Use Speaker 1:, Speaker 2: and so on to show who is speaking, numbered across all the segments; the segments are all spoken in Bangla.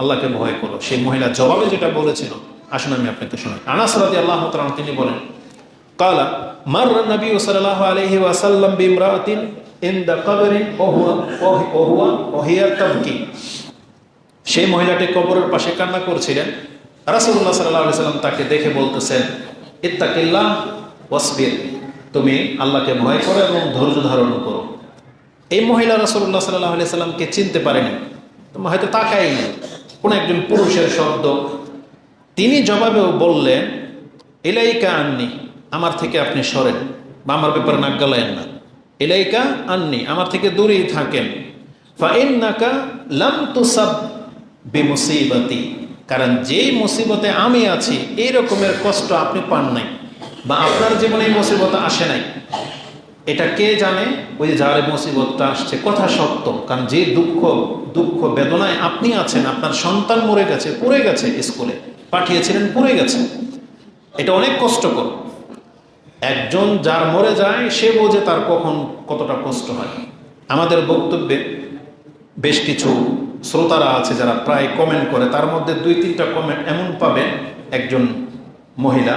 Speaker 1: আল্লাহকে ভয় করো। সেই মহিলা জবাবে যেটা বলেছিল, আসুন আমি আপনাকে শোনাই। আনাস রাজি আল্লাহ তালন তিনি বলেন, কালা মার নবী সাল্লাহ আলহি ওয়াসাল্লাম বিমরাতিন ইন দ্য কবরিন ওহুয়া ওহুয়া, ওহিয়া তবকি। সেই মহিলাটি কবরের পাশে কান্না করছিলেন। রাসুল্লাহ সাল্লাহ সাল্লাম তাকে দেখে বলতেছেন, ইত্তাকিল্লাহ ওয়াসবির, তুমি আল্লাহকে ভয় করো এবং ধৈর্য ধারণ করো। এই মহিলা রাসুল্লাহ সাল্লাহ আলি সাল্লামকে চিনতে পারেনি তোমার হয়তো তাকাই কোন একজন পুরুষের শব্দ। তিনি জবাবেও বললেন এলাইকা আননি, আমার থেকে আপনি সরেন বা আমার ব্যাপারে নাক গালায়েন না। এলাইকা আননি, আমার থেকে দূরেই থাকেন। কারণ যেই মুসিবতে আমি আছি এই রকমের কষ্ট আপনি পান নাই বা আপনার জীবনে এই মুসিবত আসে নাই। এটা কে জানে? ওই যে যার মুসিবতটা আসছে, কথা সত্য। কারণ যে দুঃখ দুঃখ বেদনায় আপনি আছেন, আপনার সন্তান মরে গেছে, পড়ে গেছে স্কুলে, পাঠিয়েছিলেন, পড়ে গেছে। এটা অনেক কষ্টকর। একজন যার মরে যায়, সে বোঝে তার কখন কতটা কষ্ট হয়। আমাদের বক্তব্যে বেশ কিছু শ্রোতারা আছে যারা প্রায় কমেন্ট করে। তার মধ্যে দুই, তিনটা কমেন্ট এমন পাবে, একজন মহিলা,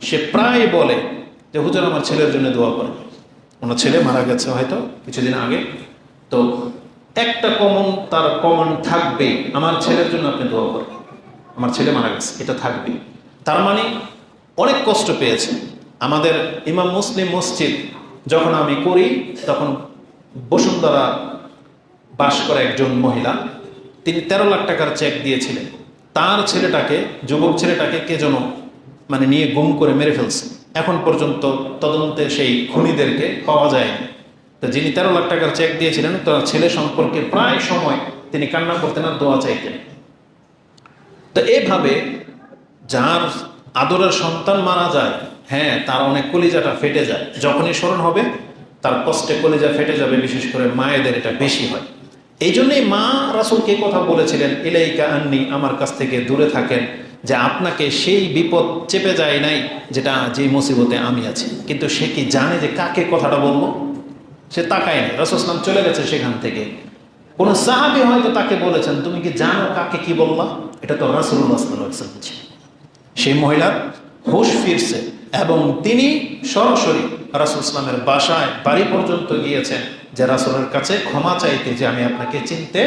Speaker 1: সে প্রায় বলে যে, হুজুর, আমার ছেলের জন্য দোয়া করে ওনার ছেলে মারা গেছে হয়তো কিছুদিন আগে। তো একটা কমন তার কমন থাকবে। আমার ছেলের জন্য আপনি দোয়া করেন আমার ছেলে মারা গেছে, এটা থাকবে। তার মানে অনেক কষ্ট পেয়েছে। আমাদের ইমাম মুসলিম মসজিদ যখন আমি করি, তখন বসুন্ধরা বাস করা একজন মহিলা, তিনি তেরো লাখ টাকার চেক দিয়েছিলেন। তার ছেলেটাকে, যুবক ছেলেটাকে কে যেন মানে নিয়ে গুম করে মেরে ফেলছে। এখন পর্যন্ত তদন্তে সেই খুনিদেরকে পাওয়া যায়নি। তো যিনি তেরো লাখ টাকার চেক দিয়েছিলেন, তার ছেলে সম্পর্কে প্রায় সময় তিনি কান্না করতেন আর দোয়া চাইতেন। তো এভাবে যার আদরের সন্তান মারা যায় হ্যাঁ তার অনেক কলিজাটা ফেটে যায়। যখনই স্মরণ হবে, তার কষ্টে কলিজা ফেটে যাবে, বিশেষ করে মায়েদের এটা বেশি হয়। এই জন্যই মা রাসুলকে কথা বলেছিলেন, ইলাইকা আন্নি, আমার কাছ থেকে দূরে থাকেন। যে আপনাকে সেই বিপদ চেপে যায় নাই, যেটা যে মুসিবতে আমি আছি। কিন্তু সে কি জানে যে কাকে কথাটা বলব? সে তাকায়নি। রসসলাম চলে গেছে সেখান থেকে। কোনো সাহাবি হয়তো তাকে বলেছেন, তুমি কি জানো কাকে কি বললা? এটা তো রাসুল্লাহ সেই মহিলার হুশ ফিরছে এবং তিনি সরাসরি রাসুল ইসলামের বাসায়, বাড়ি পর্যন্ত গিয়েছেন। যে রাসুলের কাছে ক্ষমা চাইতে যে আমি আপনাকে চিনতে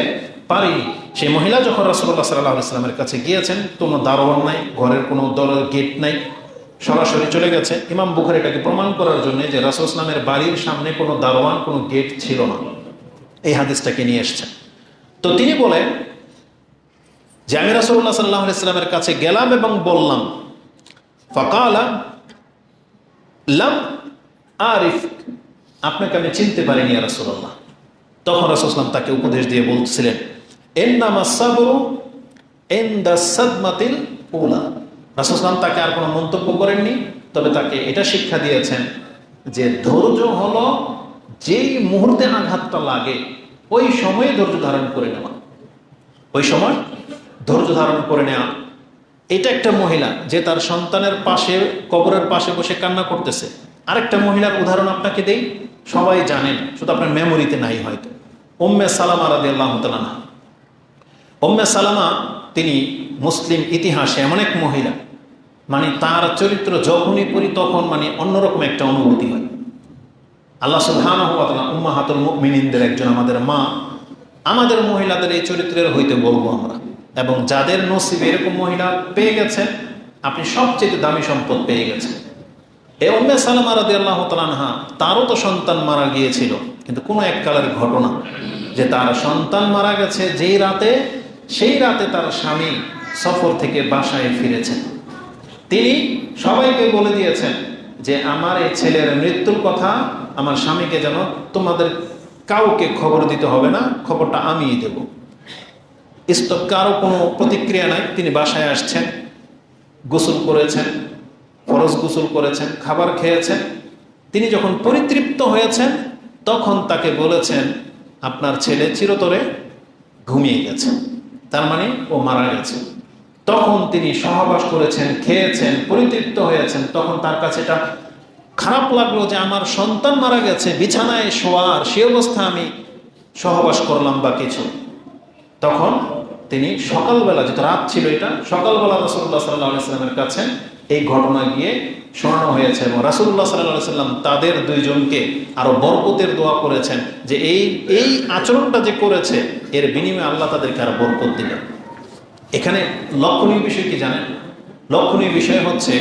Speaker 1: পারিনি সেই মহিলা যখন রাসুল্লাহ সাল্লাহ ইসলামের কাছে গিয়েছেন, কোনো দারোয়ান নাই, ঘরের কোনো দলের গেট নাই, সরাসরি চলে গেছে। ইমাম বুখার এটাকে প্রমাণ করার জন্য যে রাসুল ইসলামের বাড়ির সামনে কোনো দারোয়ান, কোনো গেট ছিল না। এই হাদিসটাকে নিয়ে এসছেন। তো তিনি বলেন যে আমি রাসুল্লাহ সাল্লাহ ইসলামের কাছে গেলাম এবং বললাম, ফকালা, লাম আরিফ, আপনাকে আমি চিনতে পারিনি রাসুল্লাহ তখন রাসুলাম তাকে উপদেশ দিয়ে বলছিলেন এন নামা এন দা সাদমাতিল রাসুলাম তাকে আর কোনো মন্তব্য করেননি, তবে তাকে এটা শিক্ষা দিয়েছেন যে ধৈর্য হলো যেই মুহূর্তে আঘাতটা লাগে, ওই সময়ে ধৈর্য ধারণ করে নেওয়া। ওই সময় ধৈর্য ধারণ করে নেওয়া। এটা একটা মহিলা যে তার সন্তানের পাশে, কবরের পাশে বসে কান্না করতেছে। আরেকটা মহিলার উদাহরণ আপনাকে দেই। সবাই জানেন, শুধু আপনার মেমোরিতে নাই হয়তো। ওম্মে সালামা রাদি আল্লাহ ওম্মে সালামা, তিনি মুসলিম ইতিহাসে এমন এক মহিলা মানে তার চরিত্র যখনই পড়ি তখন মানে অন্যরকম একটা অনুভূতি হয়। আল্লাহ সুলহান উম্মা হাতুল মিনিনদের একজন আমাদের মা, আমাদের মহিলাদের এই চরিত্রের হইতে বলব আমরা। এবং যাদের নসিব এরকম মহিলা পেয়ে গেছেন, আপনি সবচেয়ে দামি সম্পদ পেয়ে গেছেন। এ উম্মে সালামা রাদি আল্লাহ তালানহা তারও তো সন্তান মারা গিয়েছিল, কিন্তু কোনো এক কালের ঘটনা যে তার সন্তান মারা গেছে, যেই রাতে, সেই রাতে তার স্বামী সফর থেকে বাসায় ফিরেছেন। তিনি সবাইকে বলে দিয়েছেন যে, আমার এই ছেলের মৃত্যুর কথা আমার স্বামীকে যেন তোমাদের কাউকে খবর দিতে হবে না, খবরটা আমিই দেব। স্তব কারও কোনো প্রতিক্রিয়া নাই, তিনি বাসায় আসছেন, গোসল করেছেন ফরজ গোসল করেছেন, খাবার খেয়েছেন, তিনি যখন পরিতৃপ্ত হয়েছেন, তখন তাকে বলেছেন, আপনার ছেলে চিরতরে ঘুমিয়ে গেছে। তার মানে ও মারা গেছে। তখন তিনি সহবাস করেছেন, খেয়েছেন, পরিতৃপ্ত হয়েছেন। তখন তার কাছে এটা খারাপ লাগল যে আমার সন্তান মারা গেছে, বিছানায় শোয়ার, সে অবস্থা আমি সহবাস করলাম বা কিছু। তখন তিনি সকালবেলা যেহেতু রাত ছিল এটা, সকালবেলা রাসুল্লাহ সাল্লাহ সাল্লামের কাছে এই ঘটনা গিয়ে শোনানো হয়েছে এবং রাসুল্লাহ সাল্লাহ সাল্লাম তাদের দুইজনকে আরও বরকতের দোয়া করেছেন যে এই এই আচরণটা যে করেছে, এর বিনিময়ে আল্লাহ তাদেরকে আরও বরকত দিলেন। এখানে লক্ষণীয় বিষয় কি জানেন? লক্ষণীয় বিষয় হচ্ছে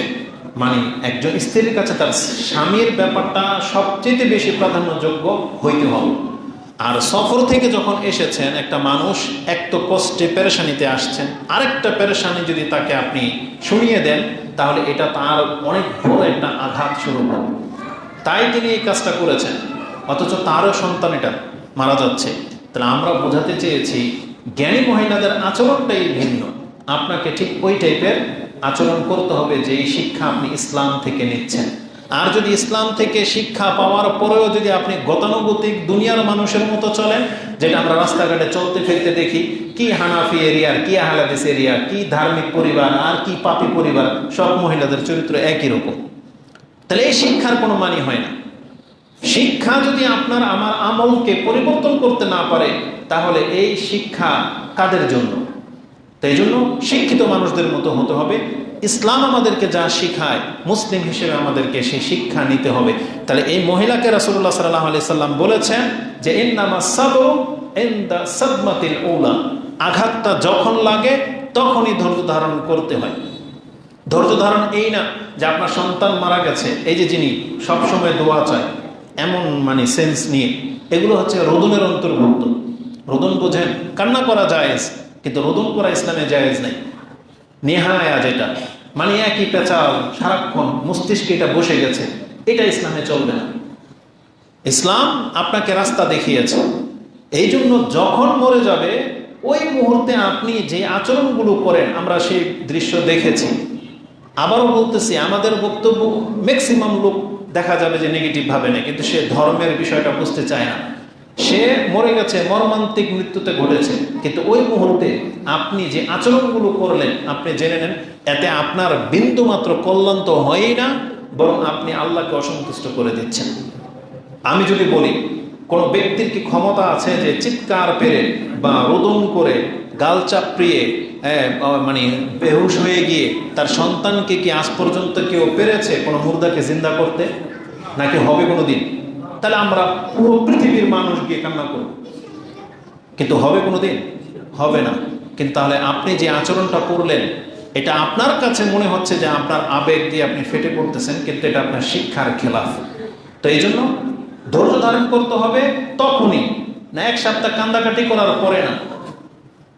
Speaker 1: মানে একজন স্ত্রীর কাছে তার স্বামীর ব্যাপারটা সবচেয়ে বেশি প্রাধান্যযোগ্য হইতে হবে। আর সফর থেকে যখন এসেছেন, একটা মানুষ এক তো কষ্টে পেরেশানিতে আসছেন। আরেকটা পেরেশানি যদি তাকে আপনি শুনিয়ে দেন, তাহলে এটা তার অনেক বড় একটা আঘাত শুরু হবে। তাই তিনি এই কাজটা করেছেন। অথচ তারও সন্তান এটা মারা যাচ্ছে। তাহলে আমরা বোঝাতে চেয়েছি, জ্ঞানী মহিলাদের আচরণটাই ভিন্ন। আপনাকে ঠিক ওই টাইপের আচরণ করতে হবে যে এই শিক্ষা আপনি ইসলাম থেকে নিচ্ছেন। আর যদি ইসলাম থেকে শিক্ষা পাওয়ার পরেও যদি আপনি গতানুগতিক দুনিয়ার মানুষের মতো চলেন, যেটা আমরা রাস্তাঘাটে চলতে ফিরতে দেখি, কি হানাফি এরিয়ার কি আহলাদিস এরিয়া, কি ধার্মিক পরিবার, আর কি পাপি পরিবার, সব মহিলাদের চরিত্র একই রকম। তাহলে এই শিক্ষার কোনো মানি হয় না। শিক্ষা যদি আপনার আমার আমলকে পরিবর্তন করতে না পারে, তাহলে এই শিক্ষা কাদের জন্য? তাই জন্য শিক্ষিত মানুষদের মতো হতে হবে। ইসলাম আমাদেরকে যা শিখায়, মুসলিম হিসেবে আমাদেরকে সেই শিক্ষা নিতে হবে। তাহলে এই মহিলাকে রাসুল্লাহ সাল্লাহ আলি সাল্লাম বলেছেন যে এর নামা সাবর এন্দা সদমাতিল ওলা আঘাতটা যখন লাগে, তখনই ধৈর্য ধারণ করতে হয়। ধৈর্য ধারণ এই না যে, আপনার সন্তান মারা গেছে, এই যে যিনি সবসময় দোয়া চায়, এমন মানে সেন্স নিয়ে, এগুলো হচ্ছে রোদনের অন্তর্ভুক্ত। রোদন বোঝেন, কান্না করা জায়েজ, কিন্তু রোদন করা ইসলামে জায়েজ নেই। নেহায়া যেটা। মানে একই পেঁচাল, সারাক্ষণ মস্তিষ্কে এটা বসে গেছে। এটা ইসলামে চলবে না। ইসলাম আপনাকে রাস্তা দেখিয়েছে। এই জন্য যখন মরে যাবে, ওই মুহূর্তে আপনি যে আচরণগুলো করেন, আমরা সেই দৃশ্য দেখেছি। আবারও বলতেছি, আমাদের বক্তব্য ম্যাক্সিমাম লোক দেখা যাবে যে নেগেটিভ ভাবে না কিন্তু সে ধর্মের বিষয়টা বুঝতে চায় না। সে মরে গেছে, মর্মান্তিক মৃত্যুতে ঘটেছে। কিন্তু ওই মুহূর্তে আপনি যে আচরণগুলো করলেন, আপনি জেনে নেন, এতে আপনার বিন্দু মাত্র কল্যাণ তো হয়ই না, বরং আপনি আল্লাহকে অসন্তুষ্ট করে দিচ্ছেন। আমি যদি বলি, কোনো ব্যক্তির কি ক্ষমতা আছে যে চিৎকার পেরে বা রোদন করে গাল চাপড়িয়ে মানে বেহুশ হয়ে গিয়ে তার সন্তানকে কি আজ পর্যন্ত কেউ পেরেছে কোনো মুর্দাকে জিন্দা করতে? নাকি হবে কোনো দিন? তাহলে আমরা পুরো পৃথিবীর মানুষ গিয়ে কান্না করব। কিন্তু হবে কোনো দিন হবে না। কিন্তু তাহলে আপনি যে আচরণটা করলেন, এটা আপনার কাছে মনে হচ্ছে যে আপনার আবেগ দিয়ে আপনি ফেটে পড়তেছেন, কিন্তু এটা আপনার শিক্ষার খেলাফ। তো এই জন্য ধৈর্য ধারণ করতে হবে তখনই। না, এক সপ্তাহ কান্দাকাটি করার পরে না।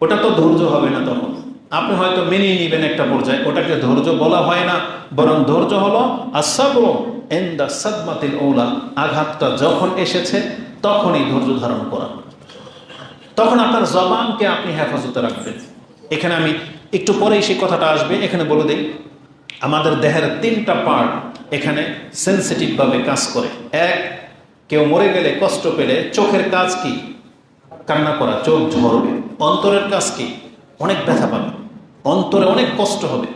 Speaker 1: ওটা তো ধৈর্য হবে না তখন। আপনি হয়তো মেনে নিবেন একটা পর্যায়ে। ওটাকে ধৈর্য বলা হয় না, বরং ধৈর্য হলো আসাবর এন্দা সাদমাতিল ওলা আঘাতটা যখন এসেছে, তখনই ধৈর্য ধারণ করা। তখন আপনার জবানকে আপনি হেফাজতে রাখবেন। এখানে আমি একটু পরেই সেই কথাটা আসবে, এখানে বলে দিই, আমাদের দেহের তিনটা পার্ট এখানে সেন্সিটিভভাবে কাজ করে। এক, কেউ মরে গেলে কষ্ট পেলে চোখের কাজ কি? কান্না করা, চোখ ঝরবে অন্তরের কাজ কি? অনেক ব্যথা পাবে। অন্তরে অনেক কষ্ট হবে।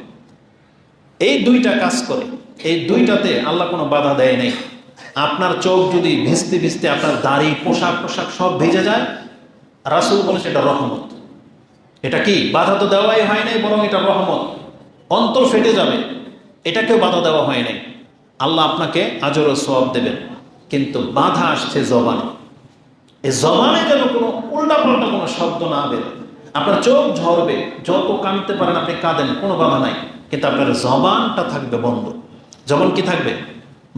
Speaker 1: এই দুইটা কাজ করে। এই দুইটাতে আল্লাহ কোনো বাধা দেয় নেই। আপনার চোখ যদি ভিজতে ভিজতে আপনার দাড়ি, পোশাক পোশাক সব ভেজে যায়, রাসুল বলে সেটা রহমত। এটা কি? বাধা তো দেওয়াই হয় নাই, বরং এটা রহমত। অন্তর ফেটে যাবে। এটাকেও বাধা দেওয়া হয় নাই। আল্লাহ আপনাকে আজরও সব দেবেন। কিন্তু বাধা আসছে জবানে। এই জবানে যেন কোনো উল্টাপাল্টা কোনো শব্দ না বের আপনার চোখ ঝরবে। যত কাঁদতে পারেন আপনি কাঁদেন, কোনো বাধা নাই। কিন্তু আপনার জবানটা থাকবে বন্ধ। জবান কি থাকবে?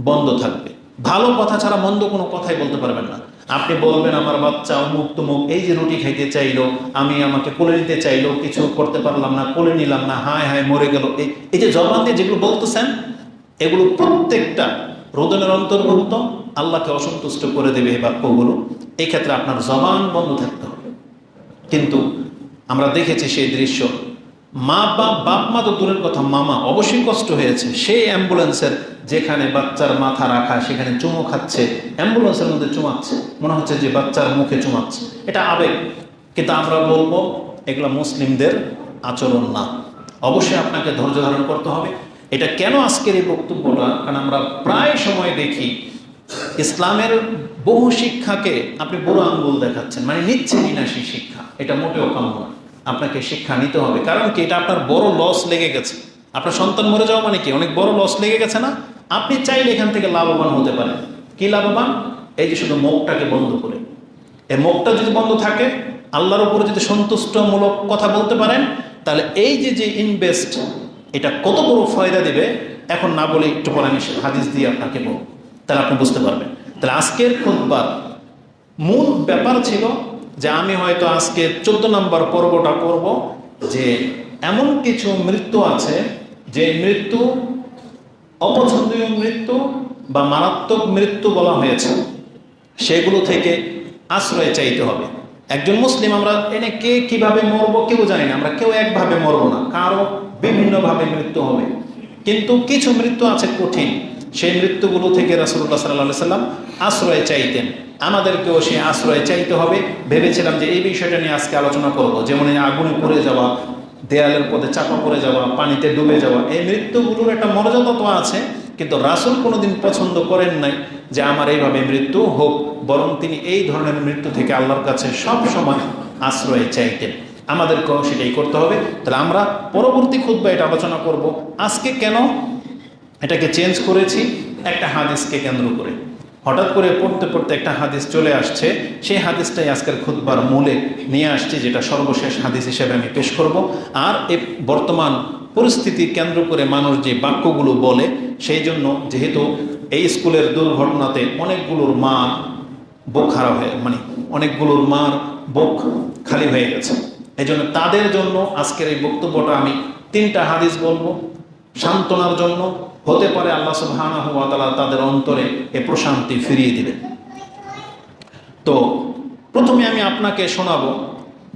Speaker 1: বন্ধ থাকবে। ভালো কথা ছাড়া মন্দ কোনো কথাই বলতে পারবেন না। আপনি বলবেন, আমার বাচ্চা অমুক তুমুক, এই যে রুটি খাইতে চাইলো, আমি আমাকে কোলে নিতে চাইলো, কিছু করতে পারলাম না, কোলে নিলাম না, হায় হায় মরে গেল। এই এই যে জবান দিয়ে যেগুলো বলতেছেন, এগুলো প্রত্যেকটা রোদনের অন্তর্ভুক্ত আল্লাহকে অসন্তুষ্ট করে দেবে এই বাক্যগুলো। এই ক্ষেত্রে আপনার জবান বন্ধ থাকতে হবে। কিন্তু আমরা দেখেছি সেই দৃশ্য। মা বাপ বাপ মা তো দূরের কথা, মামা অবশ্যই কষ্ট হয়েছে। সেই অ্যাম্বুলেন্সের যেখানে বাচ্চার মাথা রাখা, সেখানে চুমো খাচ্ছে, অ্যাম্বুলেন্সের মধ্যে চুমাচ্ছে, মনে হচ্ছে যে বাচ্চার মুখে চুমাচ্ছে। এটা আবেগ। কিন্তু আমরা বলব, এগুলো মুসলিমদের আচরণ না। অবশ্যই আপনাকে ধৈর্য ধারণ করতে হবে। এটা কেন আজকের এই বক্তব্যটা? কারণ আমরা প্রায় সময় দেখি, ইসলামের বহু শিক্ষাকে আপনি বুড়ো আঙ্গুল দেখাচ্ছেন। মানে নিচ্ছে সেই শিক্ষা। এটা মোটেও কাম্য না। আপনাকে শিক্ষা নিতে হবে। কারণ কি? এটা আপনার বড় লস লেগে গেছে। আপনার সন্তান মরে যাওয়া মানে কি? অনেক বড় লস লেগে গেছে না? আপনি চাইলে এখান থেকে লাভবান হতে পারেন। কি লাভবান? এই যে শুধু মুখটাকে বন্ধ করে। এই মুখটা যদি বন্ধ থাকে, আল্লাহর উপরে যদি সন্তুষ্টমূলক কথা বলতে পারেন, তাহলে এই যে যে ইনভেস্ট এটা কত বড় ফায়দা দেবে? এখন না বলে একটু পরে আমি হাদিস দিয়ে আপনাকে বলব। তাহলে আপনি বুঝতে পারবেন। তাহলে আজকের খুতবার মূল ব্যাপার ছিল যে আমি হয়তো আজকে চোদ্দ নম্বর পর্বটা করব যে এমন কিছু মৃত্যু আছে যে মৃত্যু অপছন্দীয় মৃত্যু বা মারাত্মক মৃত্যু বলা হয়েছে, সেগুলো থেকে আশ্রয় চাইতে হবে। একজন মুসলিম, আমরা এনে কে কীভাবে মরবো কেউ জানি না, আমরা কেউ একভাবে মরবো না, কারও বিভিন্নভাবে মৃত্যু হবে। কিন্তু কিছু মৃত্যু আছে কঠিন, সেই মৃত্যুগুলো থেকে রাসুল্লাহ সাল্লাহ সাল্লাম আশ্রয় চাইতেন। আমাদেরকেও সে আশ্রয় চাইতে হবে। ভেবেছিলাম যে এই বিষয়টা নিয়ে আজকে আলোচনা করব। যেমন এই আগুনে পড়ে যাওয়া, দেয়ালের পথে চাপা পড়ে যাওয়া, পানিতে ডুবে যাওয়া, এই মৃত্যুগুলোর একটা মর্যাদা তো আছে, কিন্তু রাসুল কোনোদিন পছন্দ করেন নাই যে আমার এইভাবে মৃত্যু হোক, বরং তিনি এই ধরনের মৃত্যু থেকে আল্লাহর কাছে সব সময় আশ্রয় চাইতেন। আমাদেরকেও সেটাই করতে হবে। তাহলে আমরা পরবর্তী খুদ্া এটা আলোচনা করব। আজকে কেন এটাকে চেঞ্জ করেছি? একটা হাদিসকে কেন্দ্র করে। হঠাৎ করে পড়তে পড়তে একটা হাদিস চলে আসছে। সেই হাদিসটাই আজকের খুদ্বার মূলে নিয়ে আসছি, যেটা সর্বশেষ হাদিস হিসেবে আমি পেশ করব। আর এ বর্তমান পরিস্থিতি কেন্দ্র করে মানুষ যে বাক্যগুলো বলে, সেই জন্য যেহেতু এই স্কুলের দুর্ঘটনাতে অনেকগুলোর মা বুক খারাপ হয়ে মানে অনেকগুলোর মার বুক খালি হয়ে গেছে। এই জন্য তাদের জন্য আজকের এই বক্তব্যটা আমি তিনটা হাদিস বলব। সান্ত্বনার জন্য হতে পারে আল্লাহ সুবহানাহু তাদের অন্তরে এ প্রশান্তি ফিরিয়ে দিবেন। তো প্রথমে আমি আপনাকে শোনাবো,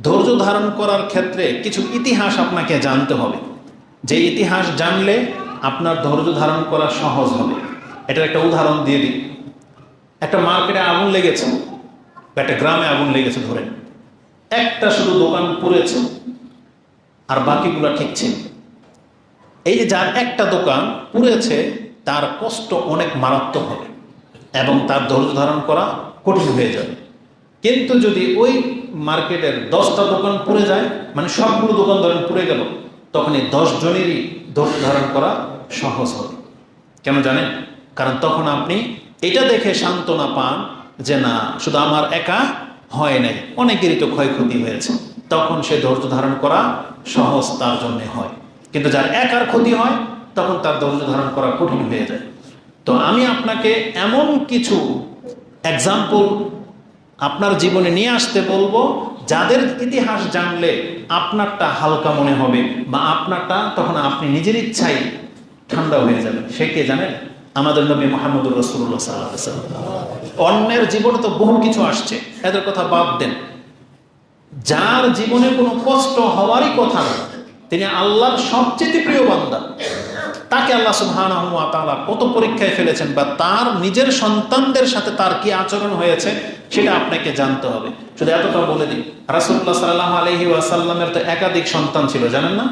Speaker 1: ধৈর্য ধারণ করার ক্ষেত্রে কিছু ইতিহাস আপনাকে জানতে হবে। যে ইতিহাস জানলে আপনার ধৈর্য ধারণ করা সহজ হবে। এটার একটা উদাহরণ দিয়ে দিই। একটা মার্কেটে আগুন লেগেছে, বা একটা গ্রামে আগুন লেগেছে ধরে একটা শুধু দোকান পুড়েছে, আর বাকিগুলো ঠিক ছিল এই যে যার একটা দোকান পুড়েছে, তার কষ্ট অনেক মারাত্মক হবে এবং তার ধৈর্য ধারণ করা কঠিন হয়ে যাবে। কিন্তু যদি ওই মার্কেটের দশটা দোকান পুড়ে যায় মানে সবগুলো দোকান ধরেন পুড়ে গেল, তখন এই দশ জনেরই ধৈর্য ধারণ করা সহজ হবে। কেন জানেন? কারণ তখন আপনি এটা দেখে সান্ত্বনা পান যে না, শুধু আমার একা হয় নাই, অনেকেরই তো ক্ষয়ক্ষতি হয়েছে। তখন সে ধৈর্য ধারণ করা সহজ তার জন্যে হয়। কিন্তু যার একার ক্ষতি হয়, তখন তার ধৈর্য ধারণ করা কঠিন হয়ে যায়। তো আমি আপনাকে এমন কিছু এক্সাম্পল আপনার জীবনে নিয়ে আসতে বলব, যাদের ইতিহাস জানলে আপনারটা হালকা মনে হবে বা আপনারটা তখন আপনি নিজের ইচ্ছাই ঠান্ডা হয়ে যাবে সে কে জানেন? আমাদের নবী মোহাম্মদুর রসুল্লাহ সাল্লাহ অন্যের জীবনে তো বহু কিছু আসছে, এদের কথা বাদ দেন। যার জীবনে কোনো কষ্ট হওয়ারই কথা না তিনি আল্লাহর সবচেয়ে প্রিয় বান্দা। তাকে আল্লাহ তাআলা কত পরীক্ষায় ফেলেছেন বা তার নিজের সন্তানদের সাথে তার কি আচরণ হয়েছে সেটা আপনাকে জানতে হবে। শুধু এতটা বলে দিই, রাসূলুল্লাহ সাল্লাল্লাহু আলাইহি ওয়াসাল্লামের তো একাধিক সন্তান ছিল, জানেন না?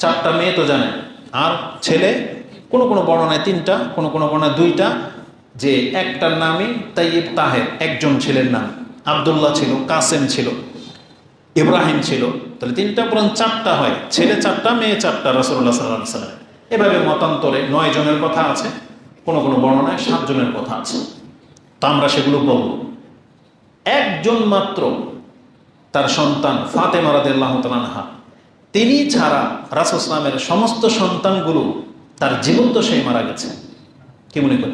Speaker 1: চারটা মেয়ে তো জানেন। আর ছেলে, কোনো কোনো বর্ণনায় তিনটা, কোনো কোনো বর্ণনায় দুইটা, যে একটার নামই তাইয়িব তাহের, একজন ছেলের নাম। আবদুল্লাহ ছিল, কাসেম ছিল। ইব্রাহিম ছিল। তাহলে তিনটা পুরান চারটা হয়। ছেলে চারটা, মেয়ে চারটা রসুল্লাহ সাল্লাহ সাল্লাম। এভাবে মতান্তরে নয় জনের কথা আছে, কোনো কোনো বর্ণনায় সাত জনের কথা আছে। তা আমরা সেগুলো বলব। একজন মাত্র তার সন্তান ফাতে মারাদিল্লাহ তালানহা তিনি ছাড়া রাসুসলামের সমস্ত সন্তানগুলো তার জীবন তো সেই মারা গেছে। কি মনে করেন